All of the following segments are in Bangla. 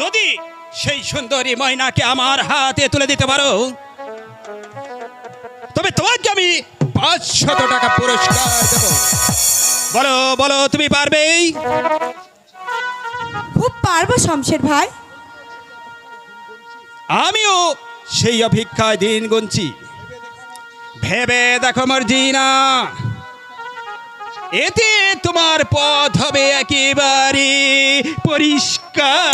যদি সেই সুন্দরী ময়নাকে আমার হাতে তুলে দিতে পারো তবে তোমাকে আমি পাঁচশত টাকা পুরস্কার দেব। বলো বলো তুমি পারবে খুব পারব শমশের ভাই। আমিও সেই অপেক্ষায় দিন গুনছি। ভেবে দেখো মর্জিনা। এতে তোমার পথ হবে একেবারে পরিষ্কার।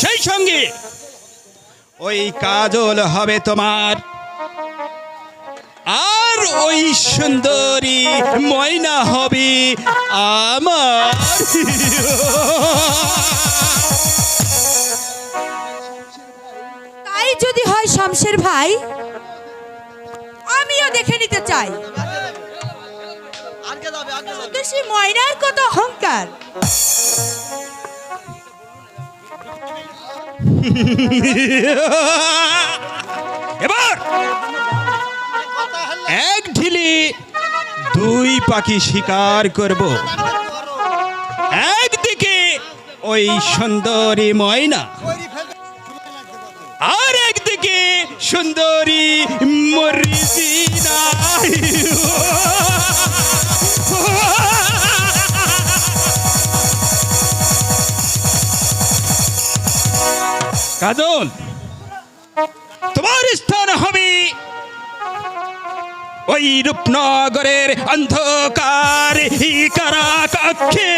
সেই সঙ্গে ওই কাজল হবে তোমার। আর ওই সুন্দরী ময়না হবে আমার। তাই যদি হয় শমশের ভাই আমিও দেখে নিতে চাই। ময়নার কত অহংকার। এবার এক ঢিলি দুই পাখি শিকার করব। একদিকে ওই সুন্দরী ময়না আর একদিকে সুন্দরী মরিজিনা কাজল তোমার স্থান হবে ওই রূপনগরের অন্ধকার কারা কক্ষে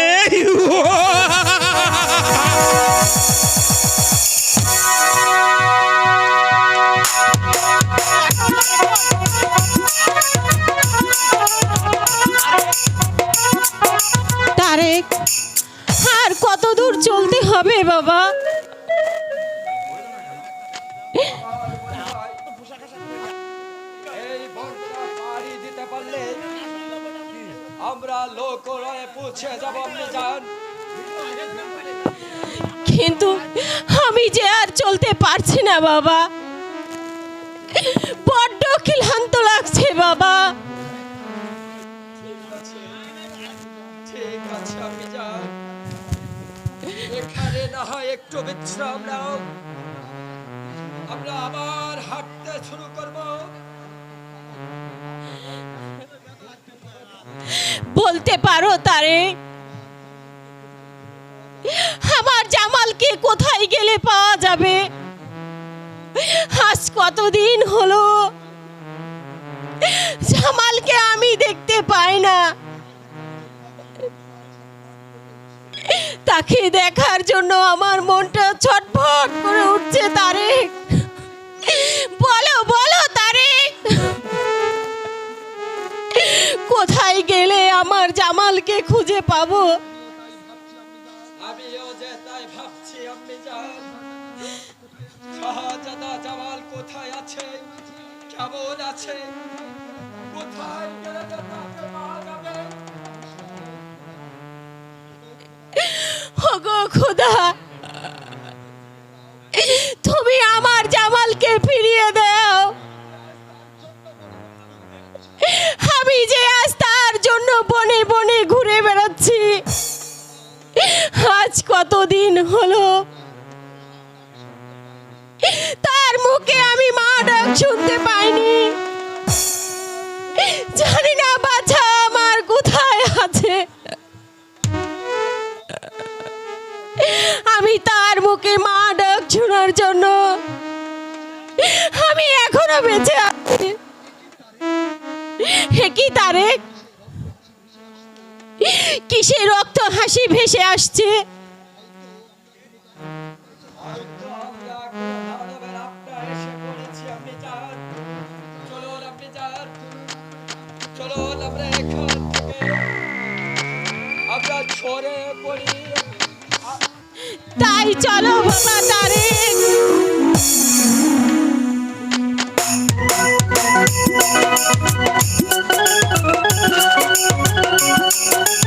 আমরা লোকরায় পৌঁছে যাব আপনি যান। কিন্তু আমি যে আর চলতে পারছি না বাবা। বড্ড ক্লান্ত লাগছে বাবা। ঠিক আছে আপনি যান। এখানে না হয় একটু বিশ্রাম নাও। আমরা আবার হাঁটতে শুরু করব। বলতে পারো তারেক আমার জামালকে কোথায় গেলে পাওয়া যাবে? আজ কতদিন হলো? জামালকে আমি দেখতে পাই না। তাকে দেখার জন্য আমার মনটা ছটফট করে জামালকে খুঁজে পাবো। আমিও যে তাই ভাবছি আপনি শাহজাদা জামাল কোথায় আছে? কেমন আছে? কোথায় গেলে তাকে পাওয়া যাবে? ওগো খোদা তুমি আমার জামালকে ফিরিয়ে দাও। শুনতে পাইনি। জানি না বাছা আমার কোথায় আছে। আমি তার মুখে মা ডাক শোনার জন্য আমি এখনও বেঁচে আছি। কি তারেক কিসে রক্ত হাসি ভেসে আসছে? চলুন আমরা এখান থেকে। আমরা ছড়ে পড়ি। তাই চলো বাবা তারেক